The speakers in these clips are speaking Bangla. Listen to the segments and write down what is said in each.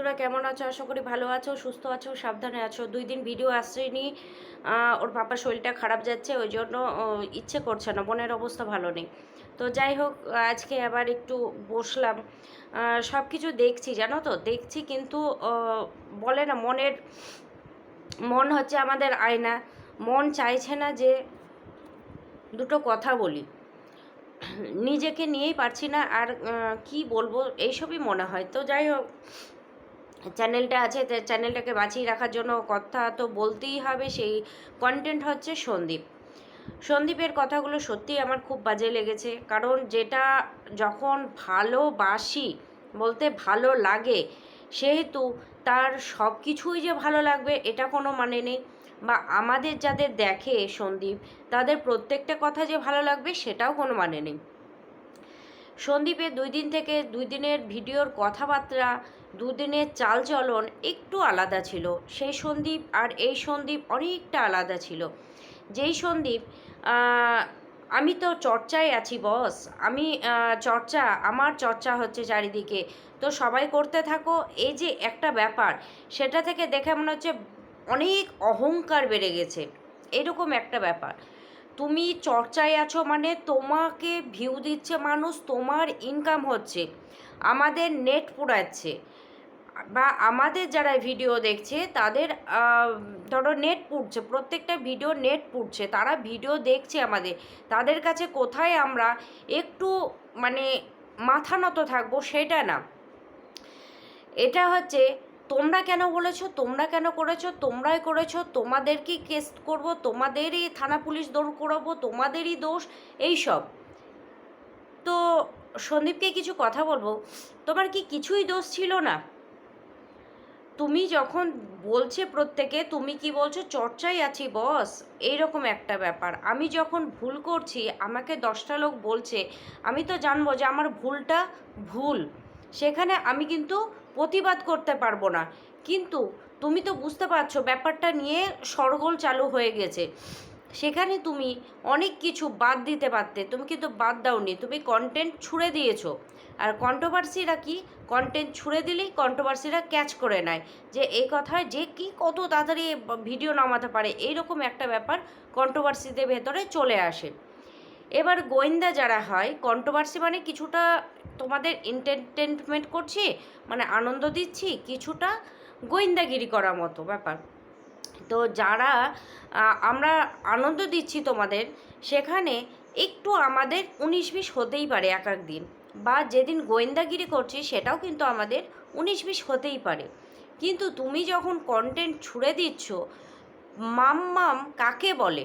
বন্ধুরা কেমন আছো? আশা করি ভালো আছো সুস্থ আছো সাবধানে আছো। দুই দিন ভিডিও আসছেনি আহ, ওর পাপার শরীরটা খারাপ যাচ্ছে ওই জন্য ইচ্ছে করছে না বোনের অবস্থা ভালো নেই। তো যাই হোক আজকে আবার একটু বসলাম। সব কিছু দেখছি জানো তো? দেখছি কিন্তু বলে না মনের মন হচ্ছে আমাদের আয়না। মন চাইছে না যে দুটো কথা বলি। নিজেকে নিয়েই পারছি না আর কি বলব এইসবই মনে হয়। তো যাই হোক চ্যানেলটা আছে চ্যানেলটাকে বাঁচিয়ে রাখার জন্য কথা তো বলতেই হবে। সেই কন্টেন্ট হচ্ছে সন্দীপ। সন্দীপের কথাগুলো সত্যিই আমার খুব বাজে লেগেছে। কারণ যেটা যখন ভালোবাসি, বলতে ভালো লাগে, সেহেতু তার সব কিছুই যে ভালো লাগবে, এটা কোনো মানে নেই। বা আমাদের যাদের দেখে সন্দীপ, তাদের প্রত্যেকটা কথা যে ভালো লাগবে, সেটাও কোনো মানে নেই। সন্দীপের দুই দিন থেকে দুই দিনের ভিডিওর কথাবার্তা দুদিনের চালচলন একটু আলাদা ছিল। সেই সন্দীপ আর এই সন্দীপ অনেকটা আলাদা ছিল। যেই সন্দীপ আমি তো চর্চায় আছি বস। আমি চর্চা, আমার চর্চা হচ্ছে চারিদিকে। তো সবাই করতে থাকো, এই যে একটা ব্যাপার, সেটা থেকে দেখে মনে হচ্ছে অনেক অহংকার বেড়ে গেছে। এরকম একটা ব্যাপার। তুমি চর্চায় আছো মানে তোমাকে ভিউ দিচ্ছে মানুষ, তোমার ইনকাম হচ্ছে। আমাদের নেট পুরাচ্ছে বা আমাদের যারা ভিডিও দেখছে, তাদের ধরো নেট পুড়ছে, প্রত্যেকটা ভিডিও নেট পুড়ছে, তারা ভিডিও দেখছে আমাদের। তাদের কাছে কোথায় আমরা একটু মানে মাথা নত থাকব সেটা না। এটা হচ্ছে, তোমরা কেন বলেছ, তোমরা কেন করেছ, তোমরাই করেছ, তোমাদেরকেই কেস করব, তোমাদেরই থানা পুলিশ দৌড় করাবো, তোমাদেরই দোষ, এই সব। তো সন্দীপকে কিছু কথা বলব, তোমার কি কিছুই দোষ ছিল না? তুমি যখন বলছে প্রত্যেকে, তুমি কি বলছো চর্চাই আছি বস এইরকম একটা ব্যাপার। আমি যখন ভুল করছি, আমাকে দশটা লোক বলছে, আমি তো জানব যে আমার ভুলটা ভুল। সেখানে আমি কিন্তু প্রতিবাদ করতে পারব না। কিন্তু তুমি তো বুঝতে পারছ, ব্যাপারটা নিয়ে সরগোল চালু হয়ে গেছে। সেখানে তুমি অনেক কিছু বাদ দিতে পারতে। তুমি কিন্তু বাদ দাওনি, তুমি কন্টেন্ট ছুঁড়ে দিয়েছ। আর কন্ট্রোভার্সিরা কি? কন্টেন্ট ছুঁড়ে দিলেই কন্ট্রোভার্সিরা ক্যাচ করে নেয়। যে এই কথায় যে কি কত তাড়াতাড়ি ভিডিও নামাতে পারে, এইরকম একটা ব্যাপার কন্ট্রোভার্সিদের ভেতরে চলে আসে। এবার গোয়েন্দা যারা হয় কন্ট্রোভার্সি মানে কিছুটা তোমাদের এন্টারটেনমেন্ট করছি মানে আনন্দ দিচ্ছি, কিছুটা গোয়েন্দাগিরি করার মতো ব্যাপার। তো যারা আমরা আনন্দ দিচ্ছি তোমাদের, সেখানে একটু আমাদের উনিশ বিশ হতেই পারে এক এক দিন। বা যেদিন গোয়েন্দাগিরি করছি, সেটাও কিন্তু আমাদের উনিশ বিশ হতেই পারে। কিন্তু তুমি যখন কন্টেন্ট ছুড়ে দিচ্ছ, মাম্মাম কাকে বলে?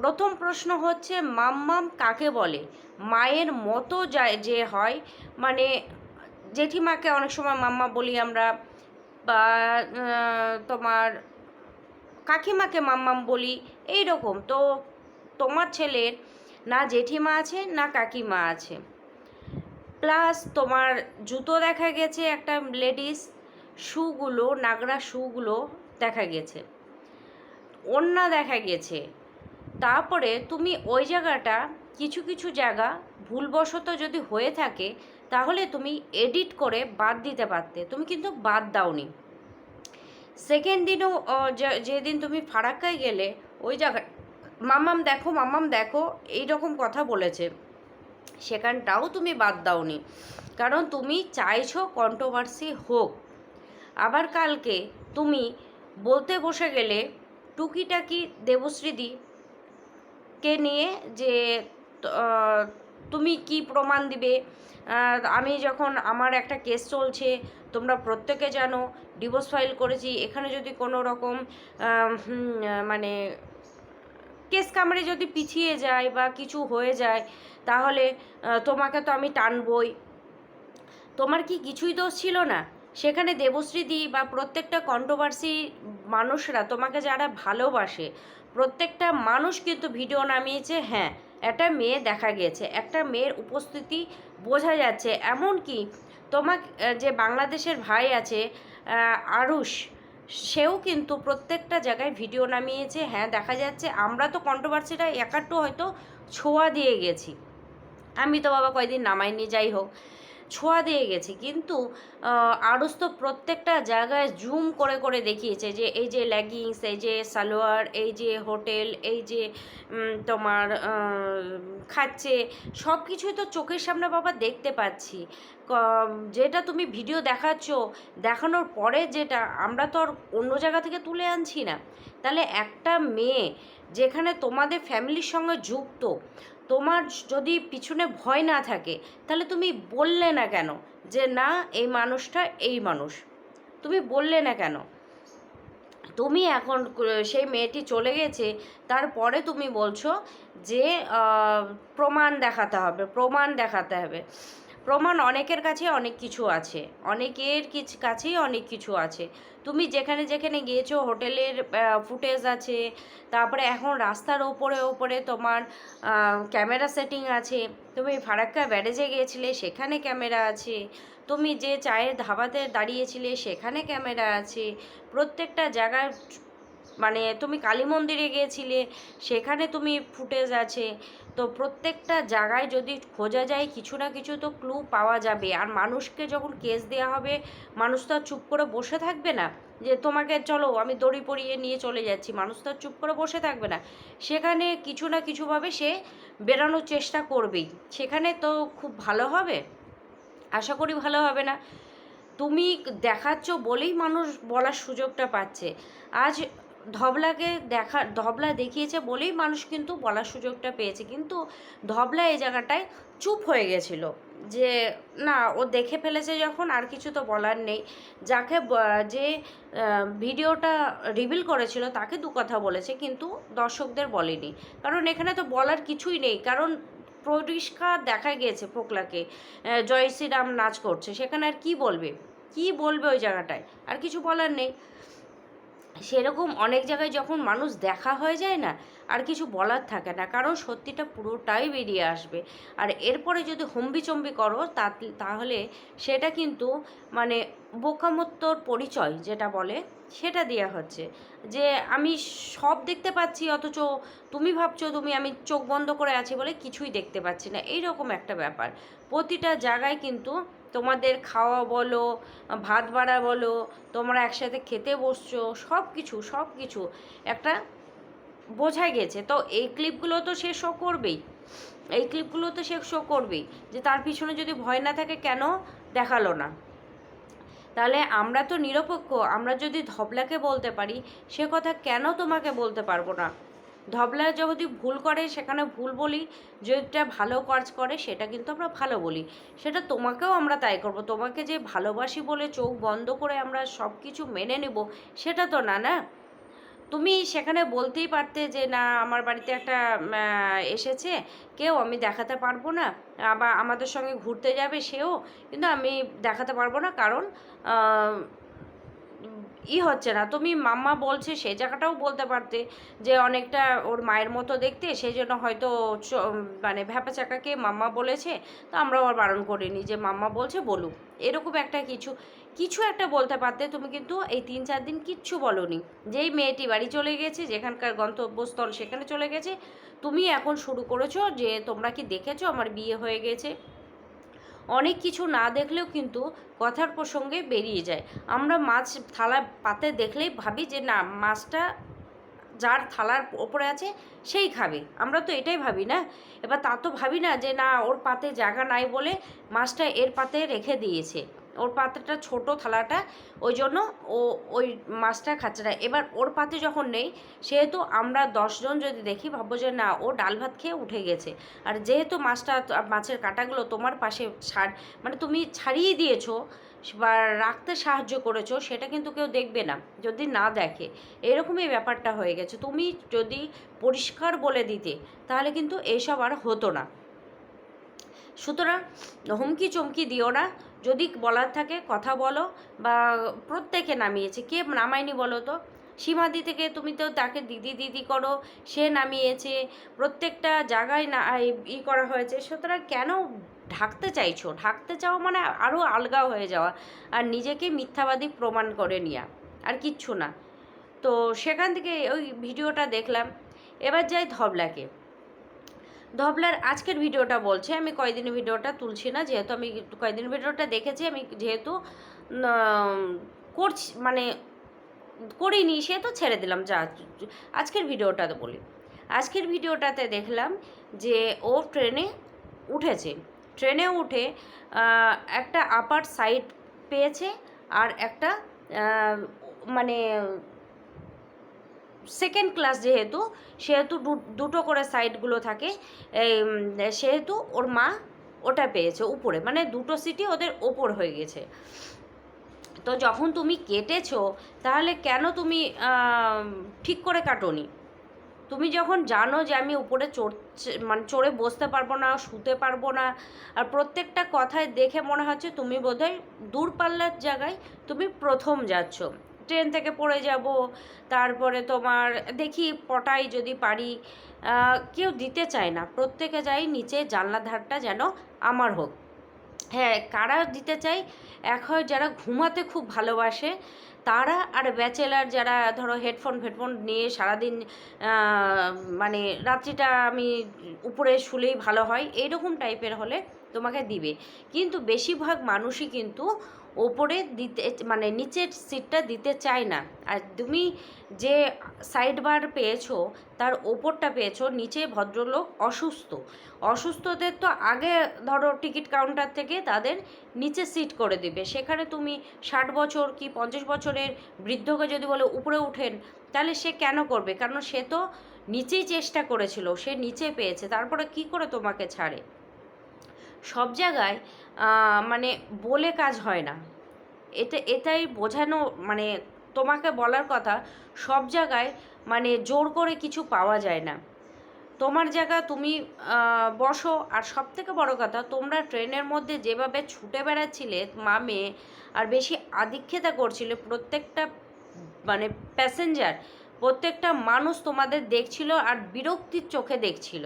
প্রথম প্রশ্ন হচ্ছে, মাম্মাম কাকে বলে? মায়ের মতো যায়, যে হয় মানে জেঠিমাকে অনেক সময় মাম্মা বলি আমরা, বা তোমার কাকিমাকে মাম্মাম বলি এই রকম তো তোমার ছেলের না জেঠিমা আছে, না কাকিমা আছে। প্লাস তোমার জুতো দেখা গেছে একটা লেডিস, শুগুলো, নাগরা শুগুলো দেখা গেছে। ওন্না দেখা গেছে। তারপরে তুমি ওই জায়গাটা, কিছু কিছু জায়গা ভুলবশত যদি হয়ে থাকে, তাহলে তুমি এডিট করে বাদ দিতে পারতে। তুমি কিন্তু বাদ দাওনি। সেকেন্ড দিনও যেদিন তুমি ফারাক্কায় গেলে, ওই জায়গায় মামাম দেখো মামাম দেখো এই রকম কথা বলেছে। সেখানটাও তুমি বাদ দাওনি। কারণ তুমি চাইছো কন্ট্রোভার্সি হোক। আবার কালকে তুমি বলতে বসে গেলে টুকিটাকি দেবশ্রীদি কে নিয়ে যে তুমি কি প্রমাণ দিবে? আমি যখন আমার একটা কেস চলছে, তোমরা প্রত্যেকে জানো ডিভোর্স ফাইল করেছি, এখানে যদি কোনো রকম মানে কেস কামড়ে যদি পিছিয়ে যায় বা কিছু হয়ে যায়, তাহলে তোমাকে তো আমি টানবই। তোমার কি কিছুই দোষ ছিল না? সেখানে দেবশ্রীদি বা প্রত্যেকটা কন্ট্রোভার্সি মানুষরা তোমাকে যারা ভালোবাসে, প্রত্যেকটা মানুষ কিন্তু ভিডিও নামিয়েছে হ্যাঁ। একটা মেয়ে দেখা গিয়েছে, একটা মেয়ের উপস্থিতি বোঝা যাচ্ছে। এমন কি তোমার যে বাংলাদেশের ভাই আছে আরুষ, সেও কিন্তু প্রত্যেকটা জায়গায় ভিডিও নামিয়েছে। হ্যাঁ দেখা যাচ্ছে, আমরা তো কন্ট্রোভার্সিটা একাট্টু হয়তো ছোঁয়া দিয়ে গেছি। আমি তো বাবা কয়দিন নামাইনি, যাই হোক। ছোঁয়া দিয়ে গেছে। কিন্তু আরস তো প্রত্যেকটা জায়গায় জুম করে করে দেখিয়েছে যে, এই যে লেগিংস এই যে সালোয়ার, এই যে হোটেল এই যে তোমার খাচ্ছে সব কিছুই তো চোখের সামনে বাবা দেখতে পাচ্ছি। যেটা তুমি ভিডিও দেখাচ্ছ, দেখানোর পরে যেটা, আমরা তো আর অন্য জায়গা থেকে তুলে আনছি না। তাহলে একটা মেয়ে, যেখানে তোমাদের ফ্যামিলির সঙ্গে যুক্ত তোমার যদি পিছনে ভয় না থাকে, তাহলে তুমি বললে না কেন যে, না, এই মানুষটা এই মানুষ তুমি বললে না কেন? তুমি এখন সেই মেয়েটি চলে গেছে, তারপরে তুমি বলছো যে প্রমাণ দেখাতে হবে, প্রমাণ দেখাতে হবে। প্রমাণ অনেকের কাছে অনেক কিছু আছে। অনেকের কিছু, কাছেই অনেক কিছু আছে। তুমি যেখানে যেখানে গিয়েছো, হোটেলের ফুটেজ আছে, তারপরে এখন রাস্তার ওপরে ওপরে তোমার ক্যামেরা সেটিং আছে। তুমি ফারাক্কা ব্যারেজে গিয়েছিলে, সেখানে ক্যামেরা আছে। তুমি যে চায়ের ধাবাতে দাঁড়িয়েছিলে, সেখানে ক্যামেরা আছে। প্রত্যেকটা জায়গায় মানে তুমি কালী মন্দিরে গিয়েছিলে, সেখানে তুমি ফুটেজ আছে, তো প্রত্যেকটা জায়গায় যদি খোঁজা যায় কিছু না কিছু তো ক্লু পাওয়া যাবে। আর মানুষকে যখন কেস দেওয়া হবে, মানুষ তো আর চুপ করে বসে থাকবে না যে তোমাকে চলো আমি দড়ি পরিয়ে নিয়ে চলে যাচ্ছি, মানুষ তো আর চুপ করে বসে থাকবে না। সেখানে কিছু না কিছুভাবে সে বেরানোর চেষ্টা করবেই। সেখানে তো খুব ভালো হবে? আশা করি ভালো হবে না। তুমি দেখাচ্ছ বলেই মানুষ বলার সুযোগটা পাচ্ছে। আজ ধবলাকে দেখা ধবলা দেখিয়েছে বলেই মানুষ কিন্তু বলার সুযোগটা পেয়েছে। কিন্তু ধবলা এই জায়গাটায় চুপ হয়ে গেছিল যে না ও দেখে ফেলেছে যখন আর কিছু তো বলার নেই। যাকে যে ভিডিওটা রিভিল করেছিল তাকে দু কথা বলেছে কিন্তু দর্শকদের বলেনি। কারণ এখানে তো বলার কিছুই নেই। কারণ পরিষ্কার দেখা গিয়েছে পোকলাকে আহ, জয় শ্রীরাম নাচ করছে। সেখানে আর কি বলবে? কি বলবে ওই জায়গাটায়? আর কিছু বলার নেই। সেরকম অনেক জায়গায় যখন মানুষ দেখা হয়ে যায় না, আর কিছু বলার থাকে না। কারণ সত্যিটা পুরোটাই বেরিয়ে আসবে। আর এরপরে যদি হম্বিচম্বি করো তা- তাহলে সেটা কিন্তু মানে বোকামত্তর পরিচয় যেটা বলে, সেটা দেওয়া হচ্ছে। যে আমি সব দেখতে পাচ্ছি, অথচ তুমি ভাবছ তুমি, আমি চোখ বন্ধ করে আছি বলে কিছুই দেখতে পাচ্ছি না। এইরকম একটা ব্যাপার। প্রতিটা জায়গায় কিন্তু তোমাদের খাওয়া বলো, ভাত বাড়া বলো, তোমরা একসাথে খেতে বসছো, সব কিছু সব কিছু। একটা বোঝা গেছে। তো এই ক্লিপগুলো তো সে শো করবেই। এই ক্লিপগুলো তো সে শো করবেই যে তার পিছনে যদি ভয় না থাকে কেন দেখাল না? তাহলে আমরা তো নিরপেক্ষ, আমরা যদি ধবলাকে বলতে পারি, সে কথা কেন তোমাকে বলতে পারব না? ধবলা যদি ভুল করে, সেখানে ভুল বলি, যেটা ভালো কাজ করে, সেটা কিন্তু আমরা ভালো বলি। সেটা তোমাকেও আমরা তাই করব। তোমাকে যে ভালোবাসি বলে চোখ বন্ধ করে আমরা সব কিছু মেনে নেব, সেটা তো না না? তুমি সেখানে বলতেই পারতে যে, না, আমার বাড়িতে একটা এসেছে, কেউ আমি দেখাতে পারব না। আবার আমাদের সঙ্গে ঘুরতে যাবে সেও, কিন্তু আমি দেখাতে পারব না। কারণ ই হচ্ছে না। তুমি মাম্মা বলছে সেই জায়গাটাও বলতে পারতে যে অনেকটা ওর মায়ের মতো দেখতে, সেই জন্য হয়তো মানে ভ্যাপা চাকাকে মাম্মা বলেছে, তো আমরাও আর বারণ করিনি যে মাম্মা বলছে বলুক। এরকম একটা কিছু কিছু একটা বলতে পারতে, তুমি কিন্তু এই তিন চার দিন কিচ্ছু বলনি। যেই মেয়েটি বাড়ি চলে গেছে, যেখানকার গন্তব্যস্থল সেখানে চলে গেছে, তুমি এখন শুরু করেছ যে তোমরা কি দেখেছ? আমার বিয়ে হয়ে গেছে। অনেক কিছু না দেখলেও কিন্তু কথার প্রসঙ্গে বেরিয়ে যায়। আমরা মাছ থালা পাতে দেখলেই ভাবি যে, না, মাছটা যার থালার ওপরে আছে, সেই খাবে। আমরা তো এটাই ভাবি না? এবার তা তো ভাবি না যে, না, ওর পাতে জায়গা নাই বলে মাছটা এর পাতে রেখে দিয়েছে। ওর পাত্রটা ছোট থালাটা, ওই জন্য ও ওই মাছটা খাচ্ছে না। এবার ওর পাতে যখন নেই, সেহেতু আমরা দশজন যদি দেখি, ভাববো যে না, ও ডাল ভাত খেয়ে উঠে গেছে। আর যেহেতু মাছটা, মাছের কাঁটাগুলো তোমার পাশে ছাড় মানে তুমি ছাড়িয়ে দিয়েছ বা রাখতে সাহায্য করেছ, সেটা কিন্তু কেউ দেখবে না, যদি না দেখে। এরকমই ব্যাপারটা হয়ে গেছে। তুমি যদি পরিষ্কার বলে দিতে, তাহলে কিন্তু এসব আর হতো না। সুতরাং হুমকি চমকি দিও না। যদি বলার থাকে কথা বলো বা প্রত্যেকে নামিয়েছে। কে নামায়নি বলো তো? সীমাদি থেকে তুমি তো তাকে দিদি দিদি করো, সে নামিয়েছে, প্রত্যেকটা জায়গায় না ই করা হয়েছে। সুতরাং কেন ঢাকতে চাইছো? ঢাকতে চাও মানে আরও আলগা হয়ে যাওয়া আর নিজেকে মিথ্যাবাদী প্রমাণ করে নেওয়া আর কিচ্ছু না। তো সেখান থেকে ওই ভিডিওটা দেখলাম। এবার যাই ধবলাকে। ধবলার আজকের ভিডিওটা বলছে, আমি কয়দিন ভিডিওটা তুলছি না, যেহেতু আমি কয়দিন ভিডিওটা দেখেছি, আমি যেহেতু করছি মানে করিনি সে তো ছেড়ে দিলাম, যা আজকের ভিডিওটাতে বলি। আজকের ভিডিওটাতে দেখলাম যে ও ট্রেনে উঠেছে। ট্রেনে উঠে একটা আপার সাইড পেয়েছে আর একটা মানে সেকেন্ড ক্লাস যেহেতু, সেহেতু দুটো করে সাইডগুলো থাকে সেহেতু ওর মা ওটা পেয়েছে উপরে মানে দুটো সিটি ওদের ওপর হয়ে গেছে। তো যখন তুমি কেটেছো, তাহলে কেন তুমি ঠিক করে কাটোনি? তুমি যখন জানো যে আমি উপরে চড়ছে মানে চড়ে বসতে পারব না, শুতে পারব না, আর প্রত্যেকটা কথায় দেখে মনে হচ্ছে তুমি বোধহয় দূরপাল্লার জায়গায় তুমি প্রথম যাচ্ছ। ট্রেন থেকে পড়ে যাব, তারপরে তোমার দেখি পটাই যদি পারি কেউ দিতে চায় না। প্রত্যেকে যাই নিচে জানলা ধারটা যেন আমার হোক। হ্যাঁ কারা দিতে চাই এক হয় যারা ঘুমাতে খুব ভালোবাসে, তারা আর ব্যাচেলার যারা ধরো হেডফোন ফেডফোন নিয়ে সারাদিন মানে রাত্রিটা আমি উপরে শুলেই ভালো হয়, এইরকম টাইপের হলে তোমাকে দিবে। কিন্তু বেশিরভাগ মানুষই কিন্তু ওপরে দিতে মানে নিচের সিটটা দিতে চায় না। আর তুমি যে সাইড বার পেয়েছ, তার ওপরটা পেয়েছ, নিচে ভদ্রলোক অসুস্থ। অসুস্থদের তো আগে ধরো টিকিট কাউন্টার থেকে তাদের নিচে সিট করে দিবে। সেখানে তুমি ষাট বছর কি পঞ্চাশ বছরের বৃদ্ধকে যদি বলে উপরে উঠেন, তাহলে সে কেন করবে? কারণ সে তো নিচেই চেষ্টা করেছিল, সে নিচে পেয়েছে। তারপরে কি করে তোমাকে ছাড়ে? সব জায়গায় মানে বলে কাজ হয় না। এটা এটাই বোঝানো মানে তোমাকে বলার কথা, সব জায়গায় মানে জোর করে কিছু পাওয়া যায় না। তোমার জায়গা তুমি বসো, আর সব থেকে বড় কথা, তোমরা ট্রেনের মধ্যে যেভাবে ছুটে বেড়াচ্ছিলে, মা, মেয়ে, আর বেশি আধিক্ষেতা করছিলে, প্রত্যেকটা মানে প্যাসেঞ্জার প্রত্যেকটা মানুষ তোমাদের দেখছিল আর বিরক্তির চোখে দেখছিল।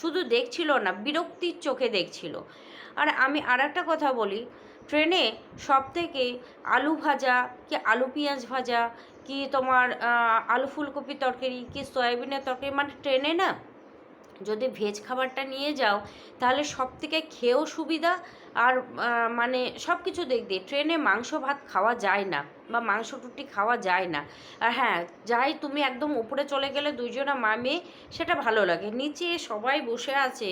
শুধু দেখছিল না, বিরক্তির চোখে দেখছিল। আর আমি আর একটা কথা বলি, ট্রেনে সব থেকে আলু ভাজা কি আলু পেঁয়াজ ভাজা কি তোমার আলু ফুলকপি তরকারি কি সয়াবিনের তরকারি মানে ট্রেনে না, যদি ভেজ খাবারটা নিয়ে যাও, তাহলে সব থেকে খেয়েও সুবিধা আর মানে সব কিছু দিক দিয়ে ট্রেনে মাংস, ভাত খাওয়া যায় না বা মাংস, রুটি খাওয়া যায় না। আর হ্যাঁ যাই তুমি একদম উপরে চলে গেলে দুইজনা মা মেয়ে, সেটা ভালো লাগে। নিচে সবাই বসে আছে,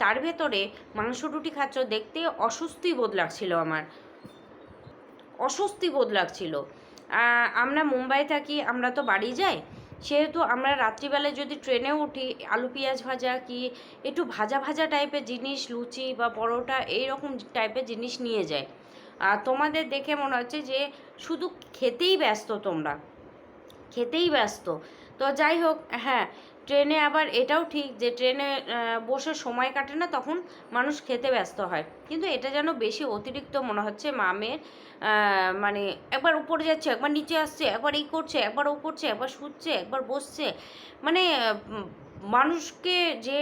তার ভেতরে মাংস, রুটি খাচ্ছ, দেখতে অস্বস্তি বোধ লাগছিল আমার। অস্বস্তি বোধ লাগছিল। আমরা মুম্বাই থাকি, আমরা তো বাড়ি যাই সেহেতু আমরা রাত্রিবেলায় যদি ট্রেনে উঠি, আলু পেঁয়াজ ভাজা কি একটু ভাজা ভাজা টাইপের জিনিস, লুচি বা পরোটা এইরকম টাইপের জিনিস নিয়ে যায় আর তোমাদের দেখে মনে হচ্ছে যে শুধু খেতেই ব্যস্ত তোমরা, খেতেই ব্যস্ত। তো যাই হোক হ্যাঁ ট্রেনে আবার এটাও ঠিক যে ট্রেনে বসে সময় কাটে না, তখন মানুষ খেতে ব্যস্ত হয়। কিন্তু এটা যেন বেশি অতিরিক্ত মনে হচ্ছে মামের মানে একবার উপরে যাচ্ছে, একবার নিচে আসছে, একবার এই করছে, একবার ও করছে, একবার শুচ্ছে, একবার বসছে। মানে মানুষকে যে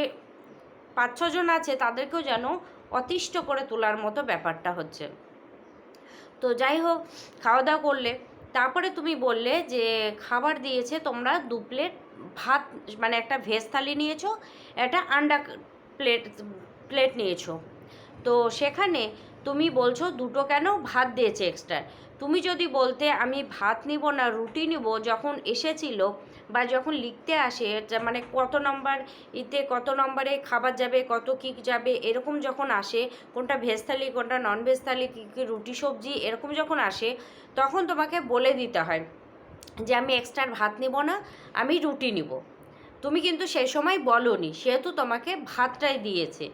পাঁচ ছজন আছে তাদেরকেও যেন অতিষ্ঠ করে তোলার মতো ব্যাপারটা হচ্ছে। তো যাই হোক খাওয়া দাওয়া করলে তারপরে তুমি বললে যে খাবার দিয়েছে তোমরা দু প্লেট ভাত মানে একটা ভেজ থালি নিয়েছো, একটা আন্ডা প্লেট প্লেট নিয়েছো। তো সেখানে তুমি বলছো দুটো কেন ভাত দিয়েছে এক্সট্রা তুমি যদি বলতে আমি ভাত নিব না, রুটি নিব, যখন এসেছিল বা যখন লিখতে আসে মানে কত নম্বর ইতে কত নম্বরে খাবার যাবে, কত কী যাবে, এরকম যখন আসে, কোনটা ভেজ থালি কোনটা নন ভেজ থালি কী কী রুটি, সবজি, এরকম যখন আসে, তখন তোমাকে বলে দিতে হয় যে আমি এক্সট্রা ভাত নিব না, আমি রুটি নিব। তুমি কিন্তু সেই সময় বলনি, সেহেতু তোমাকে ভাতটাই দিয়েছে।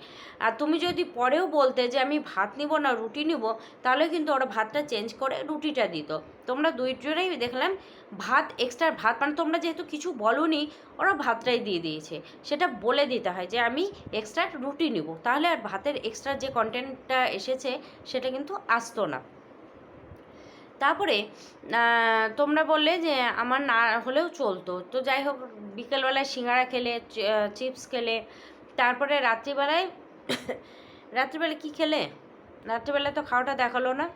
আর তুমি যদি পরেও বলতে যে আমি ভাত নিব না, রুটি নিব, তাহলে কিন্তু ওরা ভাতটা চেঞ্জ করে রুটিটা দিত। তোমরা দুইজনেই দেখলাম ভাত এক্সট্রা ভাত মানে তোমরা যেহেতু কিছু বলনি, ওরা ভাতটাই দিয়ে দিয়েছে। সেটা বলে দিতে হয় যে, আমি এক্সট্রা রুটি নিব। তাহলে আর ভাতের এক্সট্রা যে কন্টেন্টটা এসেছে, সেটা কিন্তু আসতো না। তারপরে তোমরা বললে যে, আমার না হলেও চলতো। তো যাই হোক, বিকেলবেলায় সিঙ্গারা খেলে চিপস খেলে, তারপরে রাত্রিবেলায় রাত্রিবেলায় কি খেলে? রাত্রিবেলায় তো খাওয়াটা দেখাল না।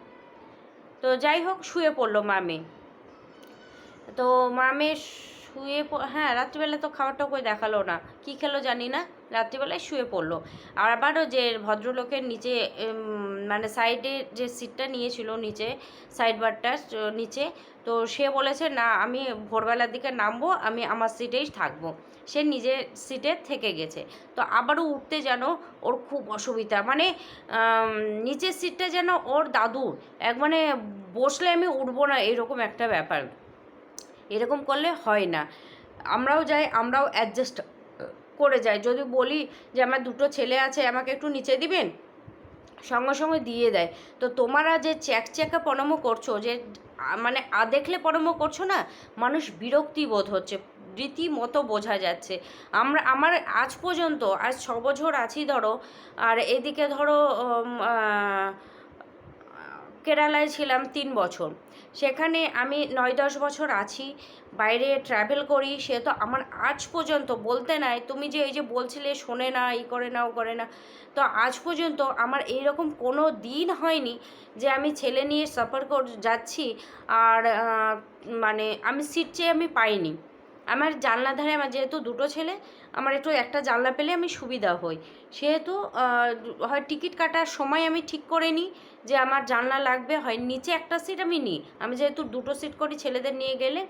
তো যাই হোক, শুয়ে পড়ল মামে তো মামে শুয়ে হ্যাঁ রাত্রিবেলা তো খাবারটা কই দেখাল না। কি খেলো জানি না, রাত্রিবেলায় শুয়ে পড়ল। আর আবারও যে ভদ্রলোকের নিচে মানে সাইডে যে সিটটা নিয়েছিল নিচে, সাইড বারটা নিচে, তো সে বলেছে, না, আমি ভোরবেলার দিকে নামবো, আমি আমার সিটেই থাকব। সে নিজের সিটে থেকে গেছে। তো আবারও উঠতে যেন ওর খুব অসুবিধা মানে নিচের সিটটা যেন ওর দাদুর। এক মানে বসলে আমি উঠবো না, এরকম একটা ব্যাপার। এরকম করলে হয় না। আমরাও যাই, আমরাও অ্যাডজাস্ট করে যাই। যদি বলি যে আমার দুটো ছেলে আছে, আমাকে একটু নিচে দিবেন? সঙ্গে সঙ্গে দিয়ে দেয়। তো তোমরা যে চ্যাকচ্যাকা পরম করছ, যে মানে আ দেখলে পরম করছ না, মানুষ বিরক্তি বোধ হচ্ছে। রীতিমতো বোঝা যাচ্ছে। আমরা, আমার আজ পর্যন্ত, আজ ছ বছর আছি ধরো, আর এদিকে ধরো কেরালায় ছিলাম তিন বছর। সেখানে আমি নয় দশ বছর আছি, বাইরে ট্রাভেল করি, সে তো আমার আজ পর্যন্ত বলতে নাই, তুমি যে এই যে বলছিলে শোনে না, ই করে না, ও করে না, তো আজ পর্যন্ত আমার এইরকম কোনো দিন হয়নি যে আমি ছেলে নিয়ে সাফার কর, যাচ্ছি, আর মানে আমি সিট চেয়ে আমি পাইনি। আমার জানলা ধারে আমার যেহেতু দুটো ছেলে, আমার একটু একটা জানলা পেলে আমি সুবিধা হই। সেহেতু হয় টিকিট কাটার সময় আমি ঠিক করে নিই যে আমার জানলা লাগবে, হয় নিচে একটা সিট আমি নিই। আমি যেহেতু দুটো সিট করি ছেলেদের নিয়ে গেলে,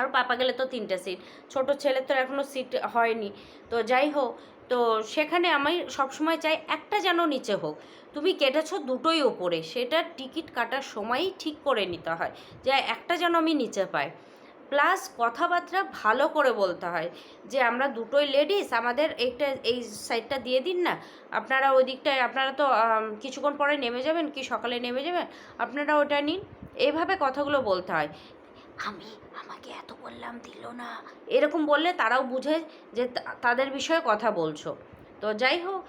আর পাপা গেলে তো তিনটে সিট। ছোট ছেলের তো এখনও সিট হয়নি। তো যাই হোক, তো সেখানে আমি সবসময় চাই একটা যেন নিচে হোক। তুমি কেটেছো দুটোই ওপরে, সেটা টিকিট কাটার সময়ই ঠিক করে নিতে হয়, যে একটা যেন আমি নিচে পাই। প্লাস কথাবার্তা ভালো করে বলতে হয়। যে আমরা দুটোই লেডিস আমাদের এইটা এই সাইডটা দিয়ে দিন না। আপনারা ওই দিকটায়, আপনারা তো কিছুক্ষণ পরে নেমে যাবেন, কি সকালে নেমে যাবেন, আপনারা ওটা নিন। এইভাবে কথাগুলো বলতে হয়। আমি আমাকে এত বললাম, দিল না। এরকম বললে তারাও বুঝে যে তাদের বিষয়ে কথা বলছো। তো যাই হোক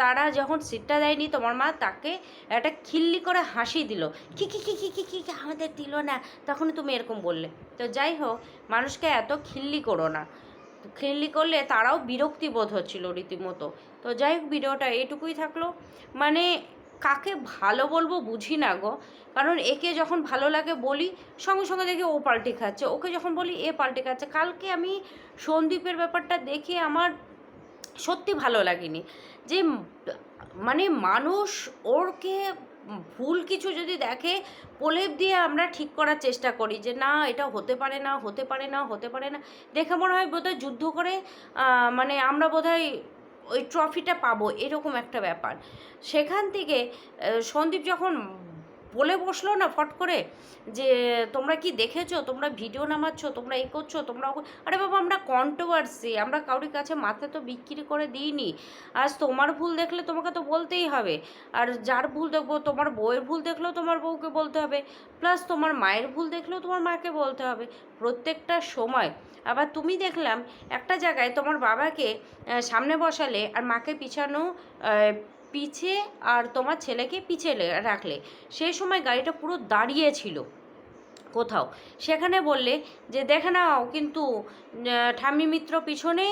তারা যখন সিটটা দেয়নি, তোমার মা তাকে একটা খিল্লি করে হাসি দিল। কি কি কি কি কি কি আমাদের দিল না। তখনই তুমি এরকম বললে। তো যাই হোক, মানুষকে এত খিল্লি করো না। খিল্লি করলে তারাও বিরক্তি বোধ হচ্ছিল রীতিমতো। তো যাই হোক, ভিডিওটা এটুকুই থাকল। মানে কাকে ভালো বলব বুঝি না গো। কারণ একে যখন ভালো লাগে বলি, সঙ্গে সঙ্গে দেখি ও পাল্টে খাচ্ছে। ওকে যখন বলি, এ পাল্টি খাচ্ছে। কালকে আমি সন্দীপের ব্যাপারটা দেখে আমার সত্যি ভালো লাগেনি। যে মানে মানুষ ওরকে ভুল কিছু যদি দেখে, প্রলেপ দিয়ে আমরা ঠিক করার চেষ্টা করি যে, না, এটা হতে পারে না, হতে পারে না, হতে পারে না। দেখে মনে হয় বোধহয় যুদ্ধ করে মানে আমরা বোধহয় ওই ট্রফিটা পাবো, এরকম একটা ব্যাপার। সেখান থেকে সন্দীপ যখন বলে বসল না ফট করে যে, তোমরা কি দেখেছ? তোমরা ভিডিও নামাচ্ছো? তোমরা এই করছ? তোমরা আরে বাবা, আমরা কন্ট্রোভার্সি আমরা কারোর কাছে মাথা তো বিক্রি করে দিইনি। আজ তোমার ভুল দেখলে তোমাকে তো বলতেই হবে। আর যার ভুল দেখব, তোমার বউয়ের ভুল দেখলেও তোমার বউকে বলতে হবে। প্লাস তোমার মায়ের ভুল দেখলেও তোমার মাকে বলতে হবে। প্রত্যেকটা সময়। আবার তুমি দেখলাম একটা জায়গায় তোমার বাবাকে সামনে বসালে আর মাকে পিছানো পিছে আর তোমার ছেলেকে পিছে রাখলে। সেই সময় গাড়িটা পুরো দাঁড়িয়ে ছিল কোথাও। সেখানে বললে যে, দেখে নাও কিন্তু ঠাম্মি মিত্র পিছনে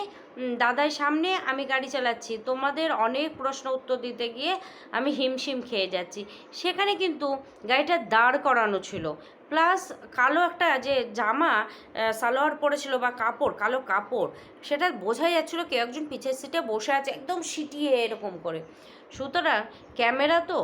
দাদাই সামনে আমি গাড়ি চালাচ্ছি। তোমাদের অনেক প্রশ্ন উত্তর দিতে গিয়ে আমি হিমশিম খেয়ে যাচ্ছি। সেখানে কিন্তু গাড়িটা দাঁড় করানো ছিল। প্লাস কালো একটা যে জামা সালোয়ার পরেছিল বা কাপড়, কালো কাপড়, সেটা বোঝাই যাচ্ছিল কেউ একজন পিছের সিটে বসে আছে, একদম সিটিয়ে এরকম করে। সুতরাং ক্যামেরা তো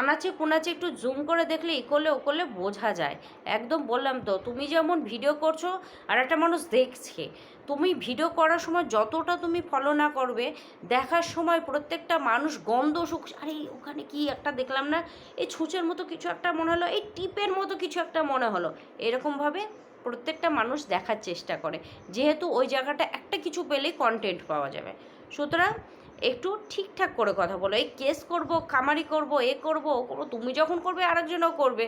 আনাচে কোনাচে একটু জুম করে দেখলে ই করলে ও করলে বোঝা যায়। একদম বললাম তো, তুমি যেমন ভিডিও করছ আর একটা মানুষ দেখছে, তুমি ভিডিও করার সময় যতটা তুমি ফলো না করবে, দেখার সময় প্রত্যেকটা মানুষ গন্ধ সুখ আরে ওখানে কি একটা দেখলাম না, এই ছুঁচের মতো কিছু একটা মনে হলো, এই টিপের মতো কিছু একটা মনে হলো। এরকমভাবে প্রত্যেকটা মানুষ দেখার চেষ্টা করে, যেহেতু ওই জায়গাটা একটা কিছু পেলেই কন্টেন্ট পাওয়া যাবে। সুতরাং একটু ঠিকঠাক করে কথা বলো। এই কেস করব, খামারি করব, এ করব তুমি যখন করবে, আরেকজনও করবে।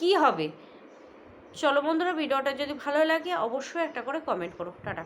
কি হবে? চলো বন্ধুরা, ভিডিওটা যদি ভালো লাগে, অবশ্যই একটা করে কমেন্ট করো। টাটা।